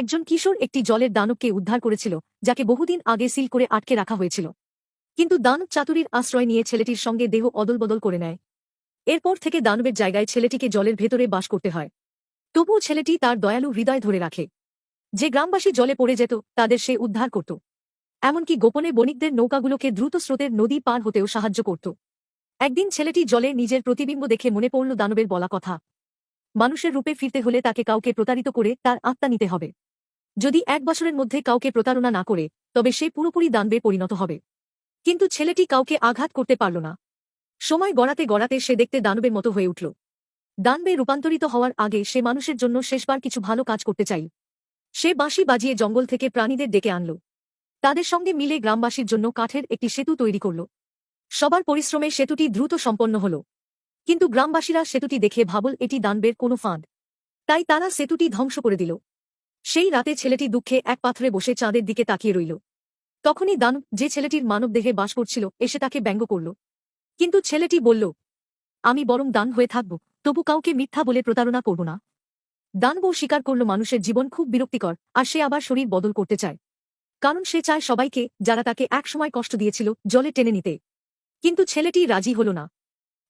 একজন কিশোর একটি জলের দানবকে উদ্ধার করেছিল, যাকে বহুদিন আগে সিল করে আটকে রাখা হয়েছিল। কিন্তু দানব চাতুরির আশ্রয় নিয়ে ছেলেটির সঙ্গে দেহ অদলবদল করে নেয়। এরপর থেকে দানবের জায়গায় ছেলেটিকে জলের ভেতরে বাস করতে হয়। তবুও ছেলেটি তার দয়ালু হৃদয় ধরে রাখে। যে গ্রামবাসী জলে পড়ে যেত, তাদের সে উদ্ধার করত। এমনকি গোপনে বণিকদের নৌকাগুলোকে দ্রুত স্রোতের নদী পার হতেও সাহায্য করত। একদিন ছেলেটি জলে নিজের প্রতিবিম্ব দেখে মনে পড়ল দানবের বলা কথা। মানুষের রূপে ফিরতে হলে তাকে কাউকে প্রতারিত করে তার আত্মা নিতে হবে। যদি এক বছরের মধ্যে কাউকে প্রতারণা না করে, তবে সে পুরোপুরি দানবে পরিণত হবে। কিন্তু ছেলেটি কাউকে আঘাত করতে পারল না। সময় গড়াতে গড়াতে সে দেখতে দানবের মতো হয়ে উঠল। দানবে রূপান্তরিত হওয়ার আগে সে মানুষের জন্য শেষবার কিছু ভালো কাজ করতে চাই। সে বাঁশি বাজিয়ে জঙ্গল থেকে প্রাণীদের ডেকে আনল। তাদের সঙ্গে মিলে গ্রামবাসীর জন্য কাঠের একটি সেতু তৈরি করল। সবার পরিশ্রমে সেতুটি দ্রুত সম্পন্ন হল। কিন্তু গ্রামবাসীরা সেতুটি দেখে ভাবল এটি দানবের কোনো ফাঁদ। তাই তারা সেতুটি ধ্বংস করে দিল। সেই রাতে ছেলেটি দুঃখে এক পাথরে বসে চাঁদের দিকে তাকিয়ে রইল। তখনই দানব, যে ছেলেটির মানবদেহে বাস করছিল, এসে তাকে ব্যঙ্গ করল। কিন্তু ছেলেটি বলল, আমি বরং দান হয়ে থাকব, তবু কাউকে মিথ্যা বলে প্রতারণা করব না। দানবও স্বীকার করল, মানুষের জীবন খুব বিরক্তিকর, আর সে আবার শরীর বদল করতে চায়। কারণ সে চায় সবাইকে, যারা তাকে একসময় কষ্ট দিয়েছিল, জলে টেনে নিতে। কিন্তু ছেলেটি রাজি হল না।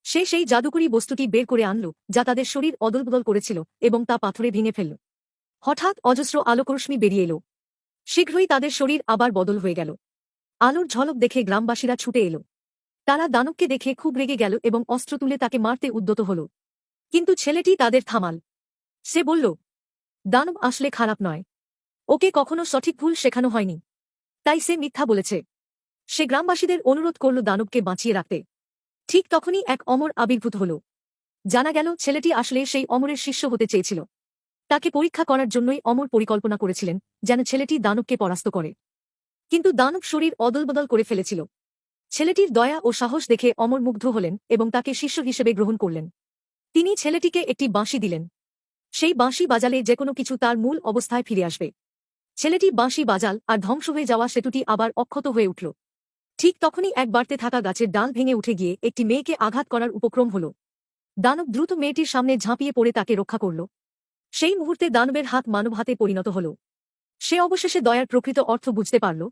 সে সেই জাদুকরি বস্তুটি বের করে আনল, যা তাদের শরীর অদলবদল করেছিল, এবং তা পাথরে ভেঙে ফেলল। হঠাৎ অজস্র আলোকরশ্মি বেরিয়ে এলো। শীঘ্রই তাদের শরীর আবার বদল হয়ে গেল। আলোর ঝলক দেখে গ্রামবাসীরা ছুটে এলো। তারা দানবকে দেখে খুব রেগে গেল এবং অস্ত্র তুলে তাকে মারতে উদ্যত হল। কিন্তু ছেলেটি তাদের থামাল। সে বলল, দানব আসলে খারাপ নয়। ওকে কখনো সঠিক ভুল শেখানো হয়নি। তাই সে মিথ্যা বলেছে। সে গ্রামবাসীদের অনুরোধ করল দানবকে বাঁচিয়ে রাখতে। ঠিক তখনই এক অমর আবির্ভূত হল। জানা গেল ছেলেটি আসলে সেই অমরের শিষ্য হতে চেয়েছিল। তাকে পরীক্ষা করার জন্যই অমর পরিকল্পনা করেছিলেন, যেন ছেলেটি দানবকে পরাস্ত করে। কিন্তু দানব শরীর অদলবদল করে ফেলেছিল। ছেলেটির দয়া ও সাহস দেখে অমর মুগ্ধ হলেন এবং তাকে শিষ্য হিসেবে গ্রহণ করলেন। তিনি ছেলেটিকে একটি বাঁশি দিলেন। সেই বাঁশি বাজালে যে কোনো কিছু তার মূল অবস্থায় ফিরে আসবে। ছেলেটি বাঁশি বাজাল আর ধ্বংস হয়ে যাওয়া সেতুটি আবার অক্ষত হয়ে উঠল। ঠিক তখনই এক বাড়তে থাকা গাছের ডাল ভেঙে উঠে গিয়ে একটি মেয়েকে আঘাত করার উপক্রম হল। দানব দ্রুত মেয়েটির সামনে ঝাঁপিয়ে পড়ে তাকে রক্ষা করল। সেই মুহূর্তে দানবের হাত মানব হাতে পরিণত হল। সে অবশেষে দয়ার প্রকৃত অর্থ বুঝতে পারল।